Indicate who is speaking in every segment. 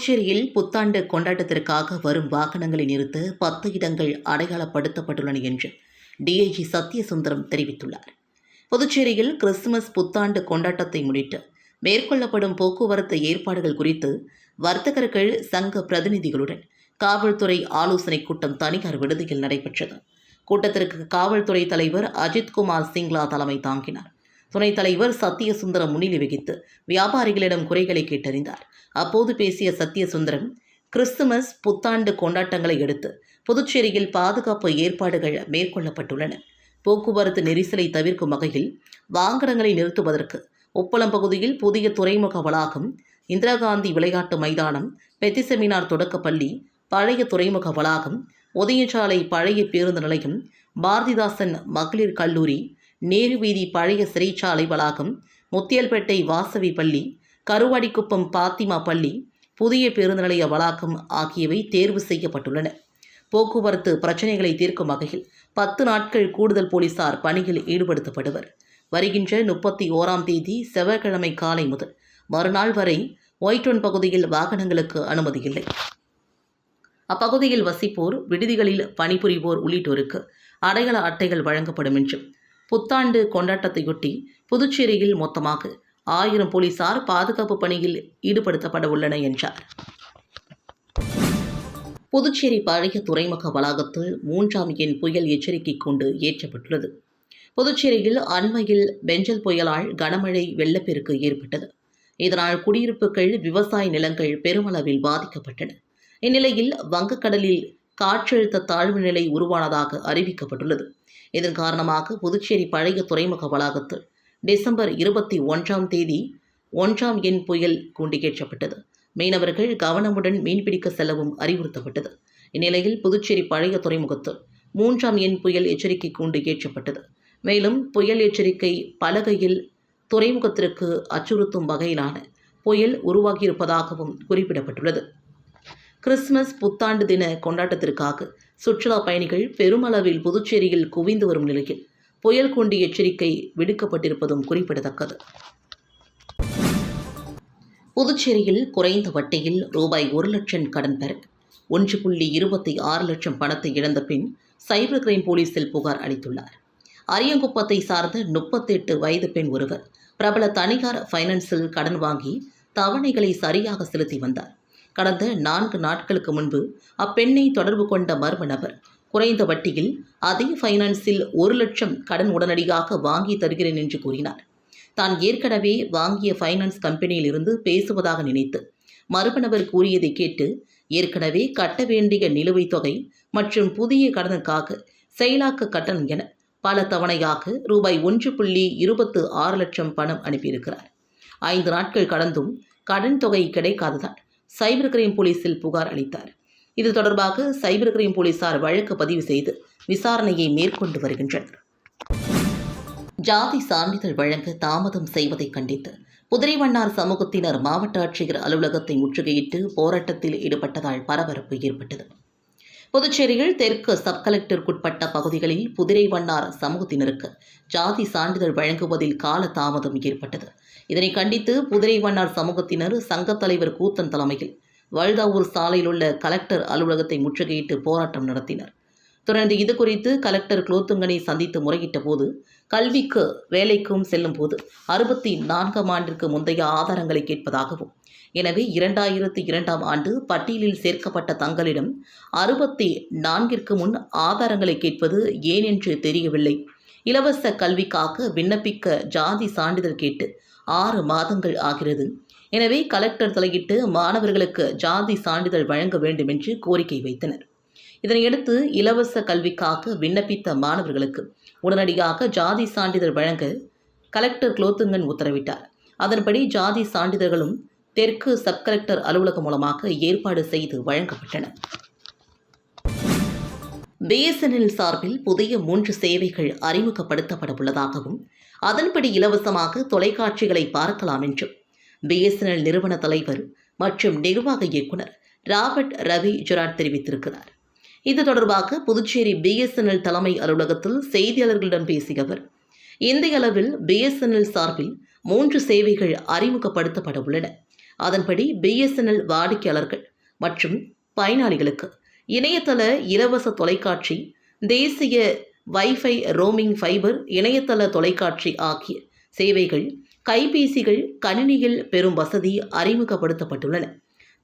Speaker 1: புதுச்சேரியில் புத்தாண்டு கொண்டாட்டத்திற்காக வரும் வாகனங்களை நிறுத்த பத்து இடங்கள் அடையாளப்படுத்தப்பட்டுள்ளன என்று டிஐஜி சத்யசுந்தரம் தெரிவித்துள்ளார் புதுச்சேரியில் கிறிஸ்துமஸ் புத்தாண்டு கொண்டாட்டத்தை முன்னிட்டு மேற்கொள்ளப்படும் போக்குவரத்து ஏற்பாடுகள் குறித்து வர்த்தகர்கள் சங்க பிரதிநிதிகளுடன் காவல்துறை ஆலோசனைக் கூட்டம் தனியார் விடுதியில் நடைபெற்றது கூட்டத்திற்கு காவல்துறை தலைவர் அஜித்குமார் சிங்லா தலைமை தாங்கினார் துணைத் தலைவர் சத்யசுந்தரம் முன்னிலை வகித்து வியாபாரிகளிடம் குறைகளை கேட்டறிந்தார் அப்போது பேசிய சத்தியசுந்தரம் கிறிஸ்துமஸ் புத்தாண்டு கொண்டாட்டங்களை எடுத்து புதுச்சேரியில் பாதுகாப்பு ஏற்பாடுகள் மேற்கொள்ளப்பட்டுள்ளன போக்குவரத்து நெரிசலை தவிர்க்கும் வகையில் வாகனங்களை நிறுத்துவதற்கு உப்பளம் பகுதியில் புதிய துறைமுக வளாகம் இந்திரா காந்தி விளையாட்டு மைதானம் பெத்திசெமினார் தொடக்கப்பள்ளி பழைய துறைமுக வளாகம் உதயசாலை பழைய பேருந்து நிலையம் பாரதிதாசன் மகளிர் கல்லூரி நேரு வீதி பழைய சிறைச்சாலை வளாகம் முத்தியல்பேட்டை வாசவி பள்ளி கருவாடிக்குப்பம் பாத்திமா பள்ளி புதிய பேருந்து நிலைய வளாகம் ஆகியவை தேர்வு செய்யப்பட்டுள்ளன போக்குவரத்து பிரச்சினைகளை தீர்க்கும் வகையில் பத்து நாட்கள் கூடுதல் போலீசார் பணியில் ஈடுபடுத்தப்படுவர் வருகின்ற முப்பத்தி ஓராம் தேதி செவ்வாய்க்கிழமை காலை முதல் மறுநாள் வரை ஒயிட்டோன் பகுதியில் வாகனங்களுக்கு அனுமதி இல்லை அப்பகுதியில் வசிப்போர் விடுதிகளில் பணிபுரிவோர் உள்ளிட்டோருக்கு அடையாள அட்டைகள் வழங்கப்படும் என்றும் புத்தாண்டு கொண்டாட்டத்தையொட்டி புதுச்சேரியில் மொத்தமாக ஆயிரம் போலீசார் பாதுகாப்பு பணியில் ஈடுபடுத்தப்பட உள்ளன என்றார் புதுச்சேரி பழைய துறைமுக வளாகத்தில் மூன்றாம் எண் புயல் எச்சரிக்கை கொண்டு ஏற்றப்பட்டுள்ளது புதுச்சேரியில் அண்மையில் பெஞ்சல் புயலால் கனமழை வெள்ளப்பெருக்கு ஏற்பட்டது இதனால் குடியிருப்புகள் விவசாய நிலங்கள் பெருமளவில் பாதிக்கப்பட்டன இந்நிலையில் வங்கக்கடலில் காற்றழுத்த தாழ்வு நிலை உருவானதாக அறிவிக்கப்பட்டுள்ளது இதன் காரணமாக புதுச்சேரி பழைய துறைமுக வளாகத்தில் டிசம்பர் இருபத்தி ஒன்றாம் தேதி ஒன்றாம் எண் புயல் கூண்டிகேற்றப்பட்டது மீனவர்கள் கவனமுடன் மீன்பிடிக்க செல்லவும் அறிவுறுத்தப்பட்டது இந்நிலையில் புதுச்சேரி பழைய துறைமுகத்தில் மூன்றாம் எண் புயல் எச்சரிக்கை கூண்டு ஏற்றப்பட்டது மேலும் புயல் எச்சரிக்கை பலகையில் துறைமுகத்திற்கு அச்சுறுத்தும் வகையிலான புயல் உருவாகியிருப்பதாகவும் குறிப்பிடப்பட்டுள்ளது கிறிஸ்துமஸ் புத்தாண்டு தின கொண்டாட்டத்திற்காக சுற்றுலா பயணிகள் பெருமளவில் புதுச்சேரியில் குவிந்து வரும் நிலையில் புயல் கூண்டி எச்சரிக்கை விடுக்கப்பட்டிருப்பதும் குறிப்பிடத்தக்கது புதுச்சேரியில் குறைந்த வட்டியில் ரூபாய் ஒரு லட்சம் கடன் பெற ஒன்று புள்ளி இருபத்தி ஆறு லட்சம் பணத்தை இழந்த பின் சைபர் கிரைம் போலீசில் புகார் அளித்துள்ளார் அரியங்குப்பத்தை சார்ந்த முப்பத்தெட்டு வயது பெண் ஒருவர் பிரபல தனியார் ஃபைனான்ஸில் கடன் வாங்கி தவணைகளை சரியாக செலுத்தி வந்தார் கடந்த நான்கு நாட்களுக்கு முன்பு அப்பெண்ணை தொடர்பு கொண்ட மர்ம நபர் குறைந்த வட்டியில் அதே ஃபைனான்ஸில் ஒரு லட்சம் கடன் உடனடியாக வாங்கி தருகிறேன் என்று கூறினார் தான் ஏற்கனவே வாங்கிய ஃபைனான்ஸ் கம்பெனியிலிருந்து பேசுவதாக நினைத்து மறுபணவர் கூறியதை கேட்டு ஏற்கனவே கட்ட வேண்டிய நிலுவைத் தொகை மற்றும் புதிய கடனுக்காக செயலாக்க கட்டணம் என பல தவணையாக ரூபாய் ஒன்று புள்ளி இருபத்து ஆறு லட்சம் பணம் அனுப்பியிருக்கிறார் ஐந்து நாட்கள் கடந்தும் கடன் தொகை கிடைக்காததால் சைபர் கிரைம் போலீசில் புகார் அளித்தார் இது தொடர்பாக சைபர் கிரைம் போலீசார் வழக்கு பதிவு செய்து விசாரணையை மேற்கொண்டு வருகின்றனர் ஜாதி சான்றிதழ் வழங்க தாமதம் செய்வதை கண்டித்து புதிரைவண்ணார் சமூகத்தினர் மாவட்ட ஆட்சியர் அலுவலகத்தை முற்றுகையிட்டு போராட்டத்தில் ஈடுபட்டதால் பரபரப்பு ஏற்பட்டது புதுச்சேரியில் தெற்கு சப் கலெக்டருக்குட்பட்ட பகுதிகளில் புதிரைவண்ணார் சமூகத்தினருக்கு ஜாதி சான்றிதழ் வழங்குவதில் கால தாமதம் ஏற்பட்டது இதனை கண்டித்து புதிரைவண்ணார் சமூகத்தினர் சங்கத் தலைவர் கூத்தன் தலைமையில் வல்தாவூர் சாலையில் உள்ள கலெக்டர் அலுவலகத்தை முற்றுகையிட்டு போராட்டம் நடத்தினர் தொடர்ந்து இது குறித்து கலெக்டர் குலோத்துங்கனை சந்தித்து முறையிட்ட போது கல்விக்கு வேலைக்கும் செல்லும் போது அறுபத்தி நான்காம் ஆண்டிற்கு முந்தைய ஆதாரங்களை கேட்பதாகவும் எனவே இரண்டாயிரத்தி இரண்டாம் ஆண்டு பட்டியலில் சேர்க்கப்பட்ட தங்களிடம் அறுபத்தி நான்கிற்கு முன் ஆதாரங்களை கேட்பது ஏனென்று தெரியவில்லை இலவச கல்விக்காக விண்ணப்பிக்க ஜாதி சான்றிதழ் கேட்டு ஆறு மாதங்கள் ஆகிறது எனவே கலெக்டர் தலையிட்டு மாணவர்களுக்கு ஜாதி சான்றிதழ் வழங்க வேண்டும் என்று கோரிக்கை வைத்தனர் இதனையடுத்து இலவச கல்விக்காக விண்ணப்பித்த மாணவர்களுக்கு உடனடியாக ஜாதி சான்றிதழ் வழங்க கலெக்டர் குலோத்துங்கன் உத்தரவிட்டார் அதன்படி ஜாதி சான்றிதழ்களும் தெற்கு சப் கலெக்டர் அலுவலகம் மூலமாக ஏற்பாடு செய்து வழங்கப்பட்டன பிஎஸ்என்எல் சார்பில் புதிய மூன்று சேவைகள் அறிமுகப்படுத்தப்பட உள்ளதாகவும் அதன்படி இலவசமாக தொலைக்காட்சிகளை பார்க்கலாம் என்றும் பிஎஸ்என்எல் நிறுவன தலைவர் மற்றும் நிர்வாக இயக்குனர் ராபர்ட் ரவி ஜொராட் தெரிவித்திருக்கிறார் இது தொடர்பாக புதுச்சேரி பிஎஸ்என்எல் தலைமை அலுவலகத்தில் செய்தியாளர்களிடம் பேசிய அவர் இந்திய அளவில் பிஎஸ்என்எல் சார்பில் மூன்று சேவைகள் அறிமுகப்படுத்தப்பட உள்ளன அதன்படி பிஎஸ்என்எல் வாடிக்கையாளர்கள் மற்றும் பயனாளிகளுக்கு இணையதள இலவச தொலைக்காட்சி தேசிய வைஃபை ரோமிங் ஃபைபர் இணையதள தொலைக்காட்சி ஆகிய சேவைகள் கைபேசிகள் கணினியில் பெரும் வசதி அறிமுகப்படுத்தப்பட்டுள்ளன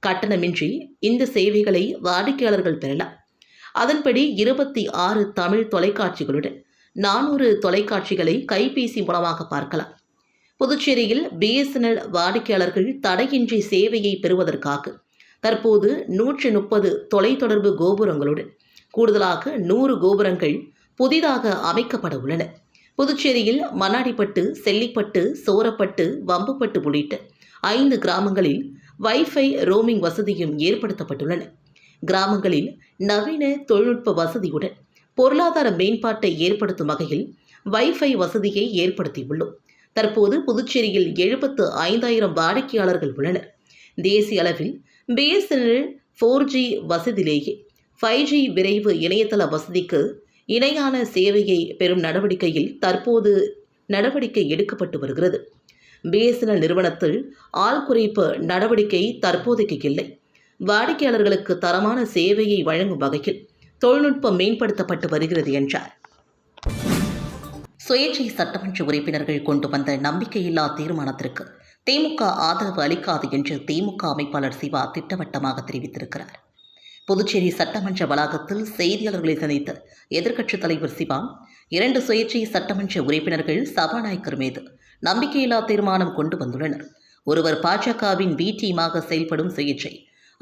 Speaker 1: கட்டணமின்றி இந்த சேவைகளை வாடிக்கையாளர்கள் பெறலாம் அதன்படி இருபத்தி ஆறு தமிழ் தொலைக்காட்சிகளுடன் நானூறு தொலைக்காட்சிகளை கைபேசி மூலமாக பார்க்கலாம் புதுச்சேரியில் பிஎஸ்என்எல் வாடிக்கையாளர்கள் தடையின்றி சேவையை பெறுவதற்காக தற்போது நூற்றி முப்பது தொலைத்தொடர்பு கோபுரங்களுடன் கூடுதலாக நூறு கோபுரங்கள் புதிதாக அமைக்கப்பட உள்ளன புதுச்சேரியில் மண்ணாடிப்பட்டு செல்லிப்பட்டு சோரப்பட்டு வம்புப்பட்டு உள்ளிட்ட ஐந்து கிராமங்களில் வைஃபை ரோமிங் வசதியும் ஏற்படுத்தப்பட்டுள்ளன கிராமங்களில் நவீன தொழில்நுட்ப வசதியுடன் பொருளாதார மேம்பாட்டை ஏற்படுத்தும் வகையில் வைஃபை வசதியை ஏற்படுத்தியுள்ளோம் தற்போது புதுச்சேரியில் எழுபத்து ஐந்தாயிரம் வாடிக்கையாளர்கள் உள்ளனர் தேசிய அளவில் பிஎஸ்என்எல் ஃபோர் ஜி வசதியிலேயே ஃபைவ் ஜி விரைவு இணையதள வசதிக்கு இணையான சேவையை பெறும் நடவடிக்கையில் தற்போது நடவடிக்கை எடுக்கப்பட்டு வருகிறது பிஎஸ்என்எல் நிறுவனத்தில் ஆள் குறைப்பு நடவடிக்கை தற்போதைக்கு இல்லை வாடிக்கையாளர்களுக்கு தரமான சேவையை வழங்கும் வகையில் தொழில்நுட்பம் மேம்படுத்தப்பட்டு வருகிறது என்றார் சுயேட்சை சட்டமன்ற உறுப்பினர்கள் கொண்டு வந்த நம்பிக்கையில்லா தீர்மானத்திற்கு திமுக ஆதரவு அளிக்காது என்று திமுக அமைப்பாளர் சிவா திட்டவட்டமாக தெரிவித்திருக்கிறார் புதுச்சேரி சட்டமன்ற வளாகத்தில் செய்தியாளர்களை சந்தித்த எதிர்க்கட்சித் தலைவர் சிவா இரண்டு சுயேட்சை சட்டமன்ற உறுப்பினர்கள் சபாநாயகர் மீது நம்பிக்கையில்லா தீர்மானம் கொண்டு வந்துள்ளனர் ஒருவர் பாஜகவின் வி டீமாக செயல்படும் சுயேட்சை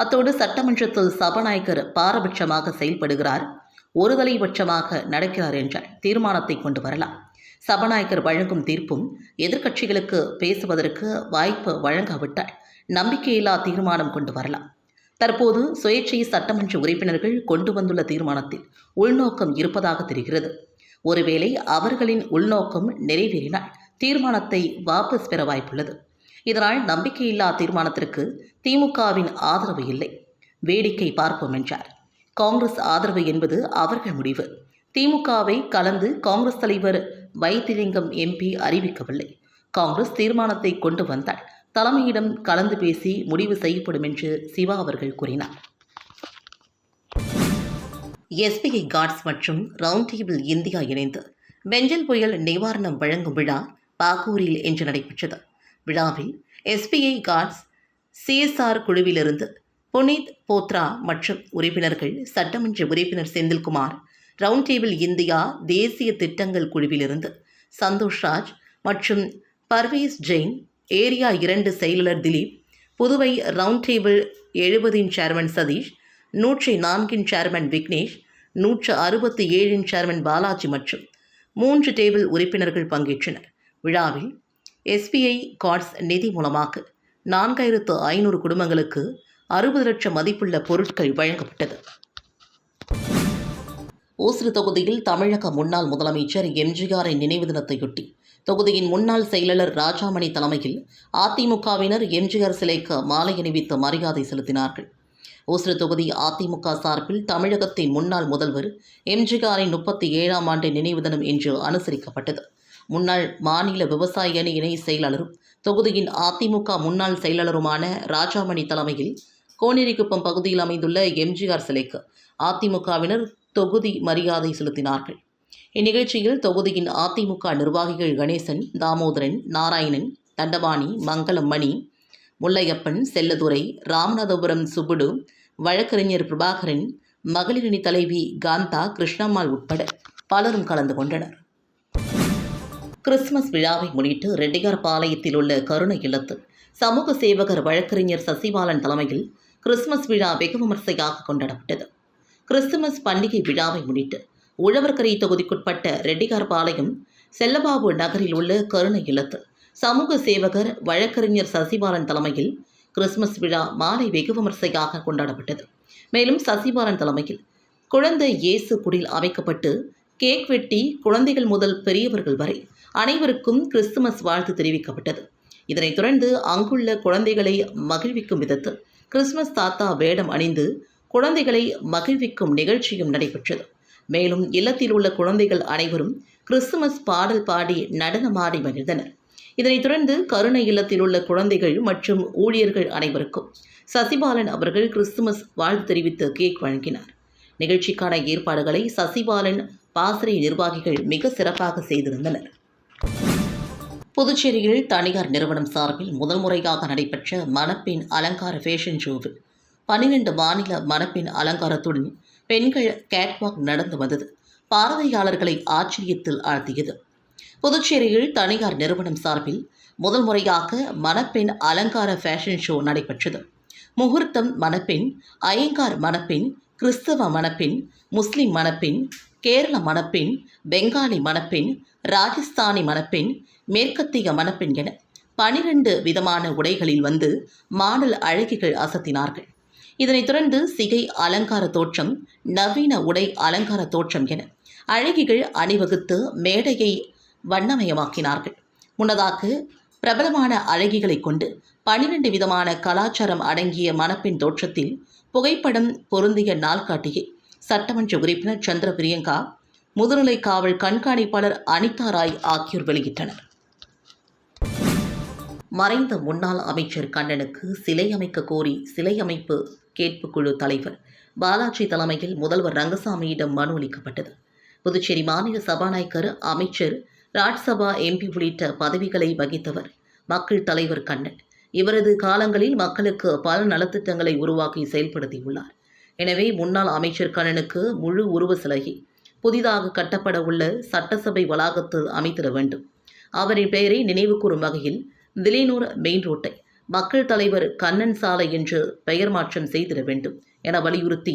Speaker 1: அத்தோடு சட்டமன்றத்தில் சபாநாயகர் பாரபட்சமாக செயல்படுகிறார் ஒருதலைபட்சமாக நடக்கிறார் என்ற தீர்மானத்தை கொண்டு வரலாம் சபாநாயகர் வழங்கும் தீர்ப்பும் எதிர்க்கட்சிகளுக்கு பேசுவதற்கு வாய்ப்பு வழங்காவிட்டால் நம்பிக்கையில்லா தீர்மானம் கொண்டு வரலாம் தற்போது சுயேட்சை சட்டமன்ற உறுப்பினர்கள் கொண்டு வந்துள்ள தீர்மானத்தில் உள்நோக்கம் இருப்பதாக தெரிகிறது ஒருவேளை அவர்களின் உள்நோக்கம் நிறைவேறினால் தீர்மானத்தை வாபஸ் பெற வாய்ப்புள்ளது இதனால் நம்பிக்கையில்லா தீர்மானத்திற்கு திமுகவின் ஆதரவு இல்லை வேடிக்கை பார்ப்போம் என்றார் காங்கிரஸ் ஆதரவு என்பது அவர்கள் முடிவு திமுகவை கலந்து காங்கிரஸ் தலைவர் வைத்திலிங்கம் எம்பி அறிவிக்கவில்லை காங்கிரஸ் தீர்மானத்தை கொண்டு வந்தால் தலைமையிடம் கலந்து பேசி முடிவு செய்யப்படும் என்று சிவா அவர்கள் கூறினார் எஸ்பிஐ கார்ட்ஸ் மற்றும் ரவுண்ட் டேபிள் இந்தியா இணைந்து பெஞ்சல் புயல் நிவாரணம் வழங்கும் விழா பாகூரில் இன்று நடைபெற்றது விழாவில் எஸ்பிஐ கார்ட்ஸ் சிஎஸ்ஆர் குழுவிலிருந்து புனித் போத்ரா மற்றும் உறுப்பினர்கள் சட்டமன்ற உறுப்பினர் செந்தில்குமார் ரவுண்ட் டேபிள் இந்தியா தேசிய திட்டங்கள் குழுவிலிருந்து சந்தோஷ் ராஜ் மற்றும் பர்வேஸ் ஜெயின் ஏரியா இரண்டு செயலர் திலீப் புதுவை ரவுண்ட் டேபிள் எழுபதின் சேர்மன் சதீஷ் நூற்றி நான்கின் சேர்மன் விக்னேஷ் நூற்று அறுபத்தி ஏழின் சேர்மன் பாலாஜி மற்றும் மூன்று டேபிள் உறுப்பினர்கள் பங்கேற்றனர் விழாவில் எஸ்பிஐ கார்ட்ஸ் நிதி மூலமாக நான்காயிரத்து ஐநூறு குடும்பங்களுக்கு அறுபது லட்சம் மதிப்புள்ள பொருட்கள் வழங்கப்பட்டது ஊசுறு தொகுதியில் தமிழக முன்னாள் முதலமைச்சர் எம்ஜிஆரின் நினைவு தினத்தையொட்டி தொகுதியின் முன்னாள் செயலாளர் ராஜாமணி தலைமையில் அதிமுகவினர் எம்ஜிஆர் சிலைக்கு மாலை அணிவித்து மரியாதை செலுத்தினார்கள் ஊசுறு தொகுதி அதிமுக சார்பில் தமிழகத்தின் முன்னாள் முதல்வர் எம்ஜிஆரின் முப்பத்தி ஏழாம் ஆண்டு நினைவு தினம் இன்று அனுசரிக்கப்பட்டது முன்னாள் மாநில விவசாய அணி இணை செயலாளரும் தொகுதியின் அதிமுக முன்னாள் செயலாளருமான ராஜாமணி தலைமையில் கோனேரிக்குப்பம் பகுதியில் அமைந்துள்ள எம்ஜிஆர் சிலைக்கு அதிமுகவினர் தொகுதி மரியாதை செலுத்தினார்கள் இந்நிகழ்ச்சியில் தொகுதியின் அதிமுக நிர்வாகிகள் கணேசன் தாமோதரன் நாராயணன் தண்டபாணி மங்களம்மணி முல்லையப்பன் செல்லதுரை ராமநாதபுரம் சுப்புடு வழக்கறிஞர் பிரபாகரன் மகளிரணி தலைவி காந்தா கிருஷ்ணம்மாள் உட்பட பலரும் கலந்து கொண்டனர் கிறிஸ்துமஸ் விழாவை முன்னிட்டு ரெட்டியார் பாளையத்தில் உள்ள கருண இல்லத்து சமூக சேவகர் வழக்கறிஞர் சசிபாலன் தலைமையில் கிறிஸ்துமஸ் விழா வெகு விமர்சையாக கொண்டாடப்பட்டது கிறிஸ்துமஸ் பண்டிகை விழாவை முன்னிட்டு உழவர்கரை தொகுதிக்குட்பட்ட பாளையம் செல்லபாபு நகரில் உள்ள கருணை இல்லத்து சமூக சேவகர் வழக்கறிஞர் சசிபாலன் தலைமையில் கிறிஸ்துமஸ் விழா மாலை வெகு விமர்சையாக கொண்டாடப்பட்டது மேலும் சசிபாலன் தலைமையில் குழந்தை இயேசு குடில் அமைக்கப்பட்டு கேக் வெட்டி குழந்தைகள் முதல் பெரியவர்கள் வரை அனைவருக்கும் கிறிஸ்துமஸ் வாழ்த்து தெரிவிக்கப்பட்டது இதனைத் தொடர்ந்து அங்குள்ள குழந்தைகளை மகிழ்விக்கும் விதத்தில் கிறிஸ்துமஸ் தாத்தா வேடம் அணிந்து குழந்தைகளை மகிழ்விக்கும் நிகழ்ச்சியும் நடைபெற்றது மேலும் இல்லத்தில் உள்ள குழந்தைகள் அனைவரும் கிறிஸ்துமஸ் பாடல் பாடி நடனமாடி மகிழ்ந்தனர் இதனைத் தொடர்ந்து கருணை இல்லத்தில் உள்ள குழந்தைகள் மற்றும் ஊழியர்கள் அனைவருக்கும் சசிபாலன் அவர்கள் கிறிஸ்துமஸ் வாழ்த்து தெரிவித்து கேக் வழங்கினார் நிகழ்ச்சிக்கான ஏற்பாடுகளை சசிபாலன் பாசறை நிர்வாகிகள் மிக சிறப்பாக செய்திருந்தனர் புதுச்சேரியில் தனியார் நிறுவனம் சார்பில் முதல் முறையாக நடைபெற்ற மணப்பெண் அலங்கார ஃபேஷன் ஷோவில் பன்னிரண்டு மாநில மணப்பெண் அலங்காரத்துடன் பெண்கள் கேட்வாக் நடந்து வந்தது பார்வையாளர்களை ஆச்சரியத்தில் ஆழ்த்தியது புதுச்சேரியில் தனியார் நிறுவனம் சார்பில் முதல் முறையாக மணப்பெண் அலங்கார ஃபேஷன் ஷோ நடைபெற்றது முகூர்த்தம் மணப்பெண் ஐயங்கார் மணப்பெண் கிறிஸ்தவ மணப்பெண் முஸ்லிம் மணப்பெண் கேரள மணப்பெண் பெங்காலி மணப்பெண் ராஜஸ்தானி மணப்பெண் மேற்கத்திய மணப்பெண் என பனிரெண்டு விதமான உடைகளில் வந்து மாடல் அழகிகள் அசத்தினார்கள் இதனைத் தொடர்ந்து சிகை அலங்கார தோற்றம் நவீன உடை அலங்கார தோற்றம் என அழகிகள் அணிவகுத்து மேடையை வண்ணமயமாக்கினார்கள் முன்னதாக பிரபலமான அழகிகளை கொண்டு பனிரெண்டு விதமான கலாச்சாரம் அடங்கிய மணப்பெண் தோற்றத்தில் புகைப்படம் பொருந்திய நாள்காட்டியை சட்டமன்ற உறுப்பினர் சந்திர பிரியங்கா முதுநிலை காவல் கண்காணிப்பாளர் அனிதா ராய் ஆகியோர் வெளியிட்டனர் மறைந்த முன்னாள் அமைச்சர் கண்ணனுக்கு சிலை அமைக்க கோரி சிலை அமைப்பு கேட்புக்குழு தலைவர் பாலாஜி தலைமையில் முதல்வர் ரங்கசாமியிடம் மனு அளிக்கப்பட்டது புதுச்சேரி மாநில சபாநாயகர் அமைச்சர் ராஜ்சபா எம்பி உள்ளிட்ட பதவிகளை வகித்தவர் மக்கள் தலைவர் கண்ணன் இவரது காலங்களில் மக்களுக்கு பல நலத்திட்டங்களை உருவாக்கி செயல்படுத்தியுள்ளார் எனவே முன்னாள் அமைச்சர் கண்ணனுக்கு முழு உருவ சிலகி புதிதாக கட்டப்பட உள்ள சட்டசபை வளாகத்தில் அமைத்திட வேண்டும் அவரின் பெயரை நினைவுகூரும் வகையில் திலேனூர் மெயின் ரோட்டை மக்கள் தலைவர் கண்ணன் சாலை என்று பெயர் மாற்றம் செய்திட வேண்டும் என வலியுறுத்தி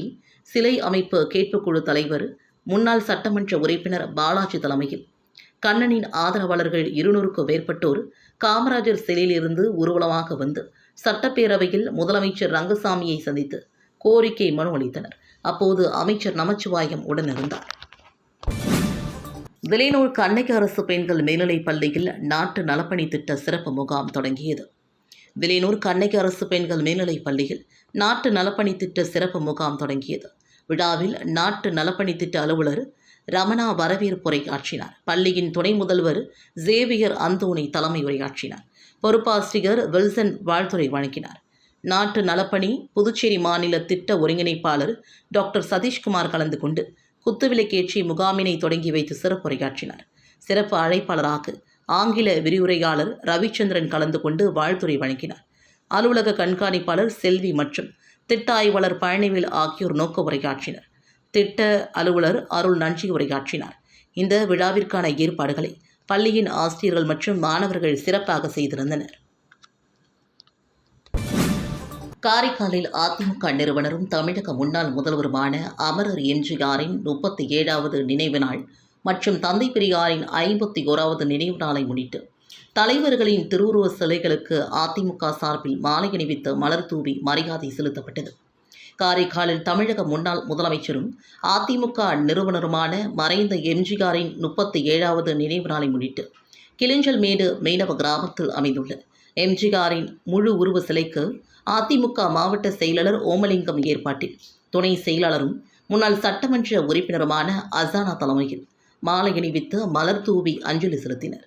Speaker 1: சிலை அமைப்பு கேட்புக்குழு தலைவர் முன்னாள் சட்டமன்ற உறுப்பினர் பாலாஜி தலைமையில் கண்ணனின் ஆதரவாளர்கள் இருநூறுக்கும் மேற்பட்டோர் காமராஜர் சிலையிலிருந்து ஊர்வலமாக வந்து சட்டப்பேரவையில் முதலமைச்சர் ரங்கசாமியை சந்தித்து கோரிக்கை மனு அளித்தனர் அப்போது அமைச்சர் நமச்சிவாயம் உடனிருந்தார் விலைநூல் கண்ணகி அரசு பெண்கள் மேல்நிலைப் பள்ளியில் நாட்டு நலப்பணி திட்ட சிறப்பு முகாம் தொடங்கியது விலையனூர் கண்ணகி அரசு பெண்கள் மேல்நிலைப் பள்ளியில் நாட்டு நலப்பணி திட்ட சிறப்பு முகாம் தொடங்கியது விழாவில் நாட்டு நலப்பணி திட்ட அலுவலர் ரமணா வரவேற்புரையாற்றினார் பள்ளியின் துணை முதல்வர் ஜேவியர் அந்தோனி தலைமை உரையாற்றினார் பொறுப்பாசிரியர் வில்சன் வாழ்த்துறை வழங்கினார் நாட்டு நலப்பணி புதுச்சேரி மாநில திட்ட ஒருங்கிணைப்பாளர் டாக்டர் சதீஷ்குமார் கலந்து கொண்டு குத்துவிலைக்கேற்றி முகாமினை தொடங்கி வைத்து சிறப்புரையாற்றினார் சிறப்பு அழைப்பாளராக ஆங்கில விரிவுரையாளர் ரவிச்சந்திரன் கலந்து கொண்டு வாழ்த்துறை வழங்கினார் அலுவலக கண்காணிப்பாளர் செல்வி மற்றும் திட்ட ஆய்வாளர் பழனிவேல் ஆகியோர் நோக்க உரையாற்றினர் திட்ட அலுவலர் அருள் நன்றி உரையாற்றினார் இந்த விழாவிற்கான ஏற்பாடுகளை பள்ளியின் ஆசிரியர்கள் மற்றும் மாணவர்கள் சிறப்பாக செய்திருந்தனர் காரைக்காலில் அதிமுக நிறுவனரும் தமிழக முன்னாள் முதல்வருமான அமரர் எம்ஜிஆரின் முப்பத்தி ஏழாவது நினைவு நாள் மற்றும் தந்தை பெரியாரின் ஐம்பத்தி ஓராவது நினைவு நாளை முன்னிட்டு தலைவர்களின் திருவுருவ சிலைகளுக்கு அதிமுக சார்பில் மாலை அணிவித்து மலர் தூவி மரியாதை செலுத்தப்பட்டது காரைக்காலில் தமிழக முன்னாள் முதலமைச்சரும் அதிமுக நிறுவனருமான மறைந்த எம்ஜிஆரின் முப்பத்தி ஏழாவது நினைவு நாளை முன்னிட்டு கிளிஞ்சல் மேடு மீனவ கிராமத்தில் அமைந்துள்ள எம்ஜிஆரின் முழு உருவ சிலைக்கு அதிமுக மாவட்ட செயலாளர் ஓமலிங்கம் ஏற்பாட்டில் துணை செயலாளரும் முன்னாள் சட்டமன்ற உறுப்பினருமான அசானா தலைமையில் மாலை அணிவித்து மலர் தூவி அஞ்சலி செலுத்தினர்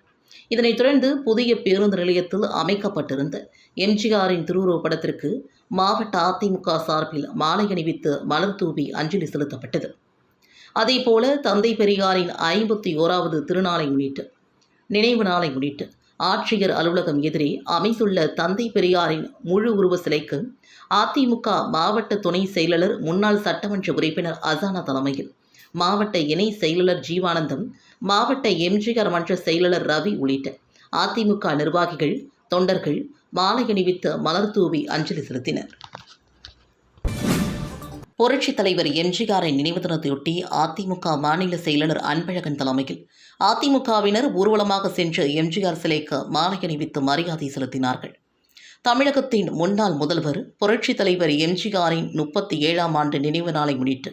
Speaker 1: இதனைத் தொடர்ந்து புதிய பேருந்து நிலையத்தில் அமைக்கப்பட்டிருந்த எம்ஜிஆரின் திருவுருவப் படத்திற்கு மாவட்ட அதிமுக சார்பில் மாலை அணிவித்து மலர் தூவி அஞ்சலி செலுத்தப்பட்டது அதேபோல தந்தை பெரியாரின் ஐம்பத்தி ஓராவது திருநாளை முன்னிட்டு நினைவு நாளை முன்னிட்டு ஆட்சியர் அலுவலகம் எதிரே அமைந்துள்ள தந்தை பெரியாரின் முழு உருவ சிலைக்கு அதிமுக மாவட்ட துணை செயலாளர் முன்னாள் சட்டமன்ற உறுப்பினர் அசானா தலைமையில் மாவட்ட இணை செயலாளர் ஜீவானந்தம் மாவட்ட எம்ஜிஆர் மன்ற செயலாளர் ரவி உள்ளிட்ட அதிமுக நிர்வாகிகள் தொண்டர்கள் மாலை அணிவித்து மலர் தூவி அஞ்சலி செலுத்தினர் புரட்சித் தலைவர் எம்ஜிஆரை நினைவு தினத்தையொட்டி அதிமுக மாநில செயலாளர் அன்பழகன் தலைமையில் அதிமுகவினர் ஊர்வலமாக சென்று எம்ஜிஆர் சிலைக்கு மாலை அணிவித்து மரியாதை செலுத்தினார்கள் தமிழகத்தின் முன்னாள் முதல்வர் புரட்சித் தலைவர் எம்ஜிஆரின் முப்பத்தி ஏழாம் ஆண்டு நினைவு நாளை முன்னிட்டு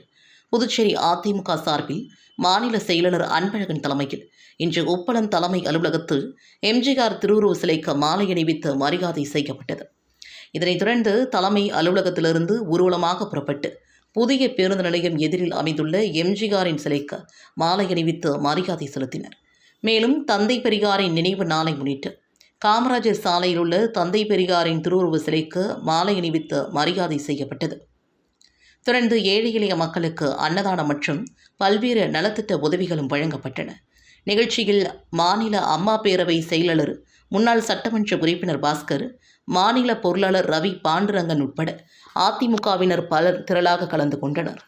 Speaker 1: புதுச்சேரி அதிமுக சார்பில் மாநில செயலாளர் அன்பழகன் தலைமையில் இன்று உப்பளம் தலைமை அலுவலகத்தில் எம்ஜிஆர் திருவுருவ சிலைக்கு மாலை அணிவித்து மரியாதை செய்யப்பட்டது இதனைத் தொடர்ந்து தலைமை அலுவலகத்திலிருந்து ஊர்வலமாக புறப்பட்டு புதிய பேருந்து நிலையம் எதிரில் அமைந்துள்ள எம்ஜிஆரின் சிலைக்கு மாலை அணிவித்து மரியாதை செலுத்தினர் மேலும் தந்தை பெரியாரின் நினைவு நாளை முன்னிட்டு காமராஜர் சாலையில் உள்ள தந்தை பெரியாரின் திருவுருவ சிலைக்கு மாலை அணிவித்து மரியாதை செய்யப்பட்டது தொடர்ந்து ஏழை எளிய மக்களுக்கு அன்னதானம் மற்றும் பல்வேறு நலத்திட்ட உதவிகளும் வழங்கப்பட்டன நிகழ்ச்சியில் மாநில அம்மா பேரவை செயலாளர் முன்னாள் சட்டமன்ற உறுப்பினர் பாஸ்கர் மாநில பொருளாளர் ரவி பாண்டுரங்கன் உட்பட அதிமுகவினர் பலர் திரளாக கலந்து கொண்டனர்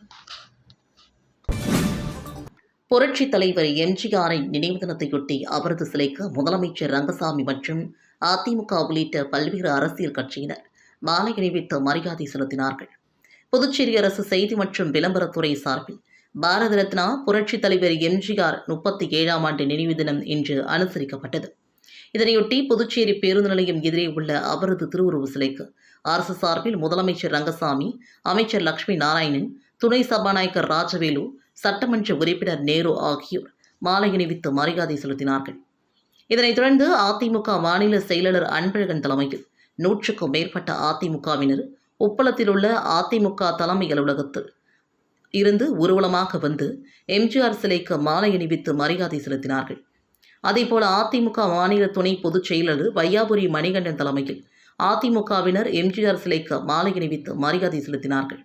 Speaker 1: புரட்சித் தலைவர் எம்ஜிஆரின் நினைவு தினத்தையொட்டி அவரது சிலைக்கு முதலமைச்சர் ரங்கசாமி மற்றும் அதிமுக உள்ளிட்ட பல்வேறு அரசியல் கட்சியினர் மாலை அணிவித்து மரியாதை செலுத்தினார்கள் புதுச்சேரி அரசு செய்தி மற்றும் விளம்பரத்துறை சார்பில் பாரத ரத்னா புரட்சி தலைவர் எம்ஜிஆர் முப்பத்தி ஏழாம் ஆண்டு நினைவு தினம் இன்று அனுசரிக்கப்பட்டது இதனையொட்டி புதுச்சேரி பேருந்து நிலையம் எதிரே உள்ள அவரது திருவுருவ சிலைக்கு அரசு சார்பில் முதலமைச்சர் ரங்கசாமி அமைச்சர் லட்சுமி நாராயணன் துணை சபாநாயகர் ராஜவேலு சட்டமன்ற உறுப்பினர் நேரு ஆகியோர் மாலை அணிவித்து மரியாதை செலுத்தினார்கள் இதனைத் தொடர்ந்து அதிமுக மாநில செயலாளர் அன்பழகன் தலைமையில் நூற்றுக்கும் மேற்பட்ட அதிமுகவினர் உப்பளத்தில் உள்ள அதிமுக தலைமை அலுவலகத்தில் இருந்து ஊர்வலமாக வந்து எம்ஜிஆர் சிலைக்கு மாலை அணிவித்து மரியாதை செலுத்தினார்கள் அதேபோல் அதிமுக மாநில துணை பொதுச் செயலர் வையாபுரி மணிகண்டன் தலைமையில் அதிமுகவினர் எம்ஜிஆர் சிலைக்கு மாலை அணிவித்து மரியாதை செலுத்தினார்கள்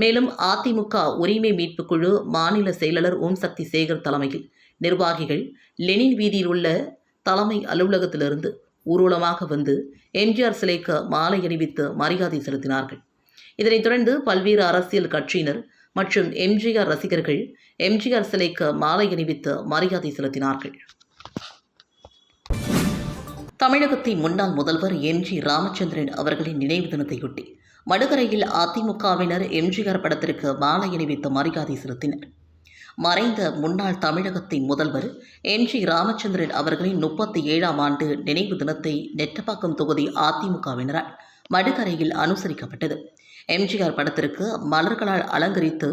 Speaker 1: மேலும் அதிமுக உரிமை மீட்பு குழு மாநில செயலாளர் ஓம் சக்தி சேகர் தலைமையில் நிர்வாகிகள் லெனின் வீதியில் உள்ள தலைமை அலுவலகத்திலிருந்து ஊர்வலமாக வந்து எம்ஜிஆர் சிலைக்கு மாலை அணிவித்து மரியாதை செலுத்தினார்கள் இதனைத் தொடர்ந்து பல்வேறு அரசியல் கட்சியினர் மற்றும் எம்ஜிஆர் ரசிகர்கள் எம்ஜிஆர் சிலைக்கு மாலை அணிவித்து மரியாதை செலுத்தினார்கள் தமிழகத்தின் முன்னாள் முதல்வர் எம் ஜி ராமச்சந்திரன் அவர்களின் நினைவு தினத்தையொட்டி மடுகரையில் அதிமுகவினர் எம்ஜிஆர் படத்திற்கு மாலை அணிவித்து மரியாதை செலுத்தினர் மறைந்த முன்னாள் தமிழகத்தின் முதல்வர் என் ஜி ராமச்சந்திரன் அவர்களின் முப்பத்தி ஏழாம் ஆண்டு நினைவு தினத்தை நெட்டப்பாக்கம் தொகுதி அதிமுகவினரால் மடுக்கரையில் அனுசரிக்கப்பட்டது எம்ஜிஆர் படத்திற்கு மலர்களால் அலங்கரித்து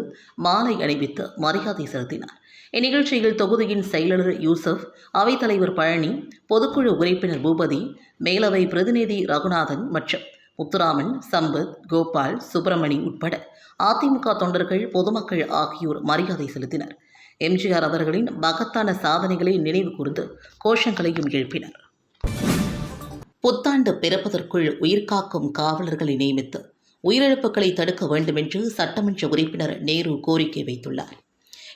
Speaker 1: மாலை அணிவித்து மரியாதை செலுத்தினார் இந்நிகழ்ச்சியில் தொகுதியின் செயலர் யூசப் அவைத்தலைவர் பழனி பொதுக்குழு உறுப்பினர் பூபதி மேலவை பிரதிநிதி ரகுநாதன் மற்றும் முத்துராமன் சம்பத் கோபால் சுப்பிரமணி உட்பட அதிமுக தொண்டர்கள் பொதுமக்கள் ஆகியோர் மரியாதை செலுத்தினர் எம்ஜிஆர் அவர்களின் மகத்தான சாதனைகளை நினைவு கூர்ந்து கோஷங்களையும் எழுப்பினர் புத்தாண்டு பிறப்பதற்குள் உயிர்காக்கும் காவலர்களை நியமித்து உயிரிழப்புகளை தடுக்க வேண்டும் என்று சட்டமன்ற உறுப்பினர் நேரு கோரிக்கை வைத்துள்ளார்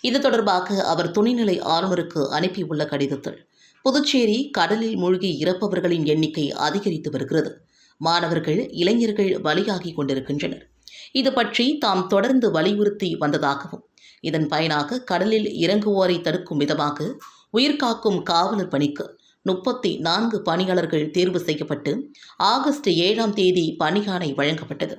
Speaker 1: இது தொடர்பாக அவர் துணைநிலை ஆளுநருக்கு அனுப்பியுள்ள கடிதத்தில் புதுச்சேரி கடலில் மூழ்கி இறப்பவர்களின் எண்ணிக்கை அதிகரித்து வருகிறது மாணவர்கள் இளைஞர்கள் பலியாகி கொண்டிருக்கின்றனர் இது பற்றி தாம் தொடர்ந்து வலியுறுத்தி வந்ததாகவும் இதன் பயனாக கடலில் இறங்குவோரை தடுக்கும் விதமாக உயிர்காக்கும் காவலர் பணிக்கு முப்பத்தி நான்கு பணியாளர்கள் தேர்வு செய்யப்பட்டு ஆகஸ்ட் ஏழாம் தேதி பணியாணை வழங்கப்பட்டது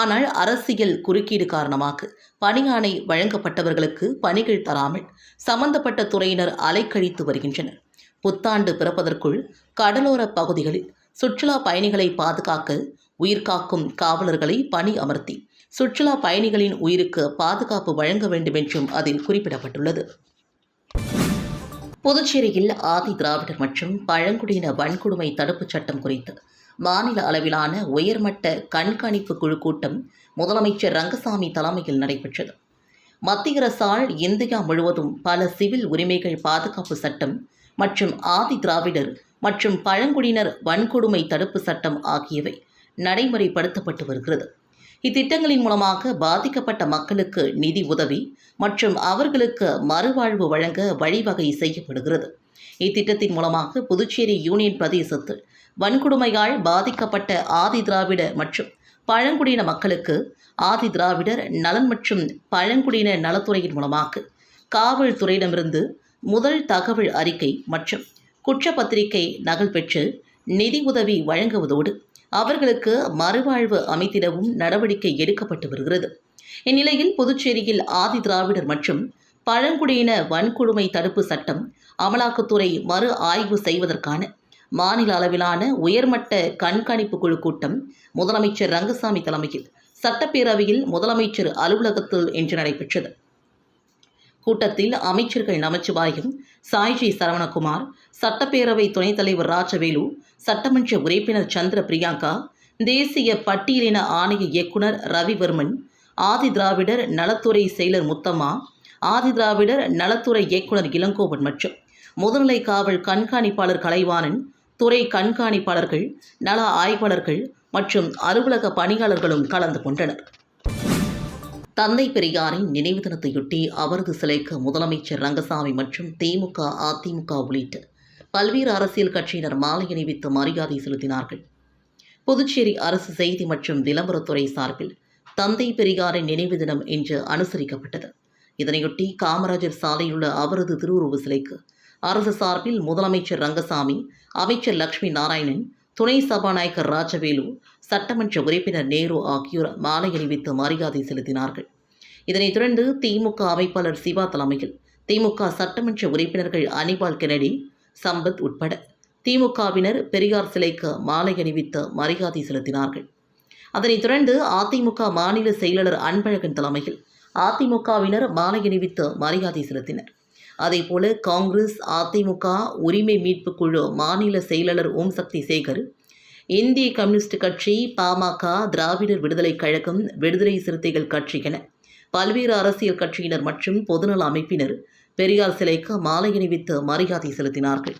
Speaker 1: ஆனால் அரசியல் குறுக்கீடு காரணமாக பணியாணை வழங்கப்பட்டவர்களுக்கு பணிகள் தராமல் சம்பந்தப்பட்ட துறையினர் அலைக்கழித்து வருகின்றனர் புத்தாண்டு பிறப்பதற்குள் கடலோர பகுதிகளில் சுற்றுலா பயணிகளை பாதுகாக்க உயிர்காக்கும் காவலர்களை பணி அமர்த்தி சுற்றுலா பயணிகளின் உயிருக்கு பாதுகாப்பு வழங்க வேண்டும் என்றும் அதில் குறிப்பிடப்பட்டுள்ளது புதுச்சேரியில் ஆதி திராவிடர் மற்றும் பழங்குடியின வன்கொடுமை தடுப்புச் சட்டம் குறித்து மாநில அளவிலான உயர்மட்ட கண்காணிப்பு குழு கூட்டம் முதலமைச்சர் ரங்கசாமி தலைமையில் நடைபெற்றது மத்திய அரசால் இந்தியா முழுவதும் பல சிவில் உரிமைகள் பாதுகாப்பு சட்டம் மற்றும் ஆதி திராவிடர் மற்றும் பழங்குடியினர் வன்கொடுமை தடுப்பு சட்டம் ஆகியவை நடைமுறைப்படுத்தப்பட்டு வருகிறது இத்திட்டங்களின் மூலமாக பாதிக்கப்பட்ட மக்களுக்கு நிதி உதவி மற்றும் அவர்களுக்கு மறுவாழ்வு வழங்க வழிவகை செய்யப்படுகிறது இத்திட்டத்தின் மூலமாக புதுச்சேரி யூனியன் பிரதேசத்தில் வன்கொடுமையால் பாதிக்கப்பட்ட ஆதி திராவிட மற்றும் பழங்குடியின மக்களுக்கு ஆதி திராவிடர் நலன் மற்றும் பழங்குடியின நலத்துறையின் மூலமாக காவல்துறையிடமிருந்து முதல் தகவல் அறிக்கை மற்றும் குற்றப்பத்திரிகை நகல் பெற்று நிதி உதவி வழங்குவதோடு அவர்களுக்கு மறுவாழ்வு அமைத்திடவும் நடவடிக்கை எடுக்கப்பட்டு வருகிறது இந்நிலையில் புதுச்சேரியில் ஆதி திராவிடர் மற்றும் பழங்குடியின வன்கொடுமை தடுப்பு சட்டம் அமலாக்கத்துறை மறு ஆய்வு செய்வதற்கான மாநில அளவிலான உயர்மட்ட கண்காணிப்பு குழு கூட்டம் முதலமைச்சர் ரங்கசாமி தலைமையில் சட்டப்பேரவையில் முதலமைச்சர் அலுவலகத்தில் இன்று நடைபெற்றது கூட்டத்தில் அமைச்சர்கள் நமச்சிவாயம் சாய்ஜி சரவணகுமார் சட்டப்பேரவை துணைத் தலைவர் ராஜவேலு சட்டமன்ற உறுப்பினர் சந்திர பிரியாங்கா தேசிய பட்டியலின ஆணைய இயக்குனர் ரவிவர்மன் ஆதி திராவிடர் நலத்துறை செயலர் முத்தம்மா ஆதி திராவிடர் நலத்துறை இயக்குனர் இளங்கோவன் மற்றும் முதுநிலை காவல் கண்காணிப்பாளர் கலைவாணன் துறை கண்காணிப்பாளர்கள் நல ஆய்வாளர்கள் மற்றும் அலுவலக பணியாளர்களும் கலந்து கொண்டனர் தந்தை பெரியாரின் நினைவு தினத்தையொட்டி அவரது சிலைக்கு முதலமைச்சர் ரங்கசாமி மற்றும் திமுக அதிமுக உள்ளிட்ட பல்வேறு அரசியல் கட்சியினர் மாலை அணிவித்து மரியாதை செலுத்தினார்கள் புதுச்சேரி அரசு செய்தி மற்றும் விளம்பரத்துறை சார்பில் தந்தை பெரியாரின் நினைவு தினம் இன்று அனுசரிக்கப்பட்டது இதனையொட்டி காமராஜர் சாலையில் உள்ள அவரது திருவுருவ சிலைக்கு அரசு சார்பில் முதலமைச்சர் ரங்கசாமி அமைச்சர் லட்சுமி நாராயணன் துணை சபாநாயகர் ராஜவேலு சட்டமன்ற உறுப்பினர் நேரு ஆகியோர் மாலை அணிவித்து மரியாதை செலுத்தினார்கள் இதனைத் தொடர்ந்து திமுக அமைப்பாளர் சிவா தலைமையில் திமுக சட்டமன்ற உறுப்பினர்கள் அனிபால் கெனடி சம்பத் உட்பட திமுகவினர் பெரியார் சிலைக்கு மாலை அணிவித்து மரியாதை செலுத்தினார்கள் அதனைத் தொடர்ந்து அதிமுக மாநில செயலாளர் அன்பழகன் தலைமையில் அதிமுகவினர் மாலை அணிவித்து மரியாதை செலுத்தினர் அதேபோல காங்கிரஸ் அதிமுக உரிமை மீட்பு குழு மாநில செயலாளர் ஓம் சக்தி சேகர் இந்திய கம்யூனிஸ்ட் கட்சி பாமக திராவிடர் விடுதலை கழகம் விடுதலை சிறுத்தைகள் கட்சி என பல்வேறு அரசியல் கட்சியினர் மற்றும் பொதுநல அமைப்பினர் பெரியார் சிலைக்கு மாலை அணிவித்து மரியாதை செலுத்தினார்கள்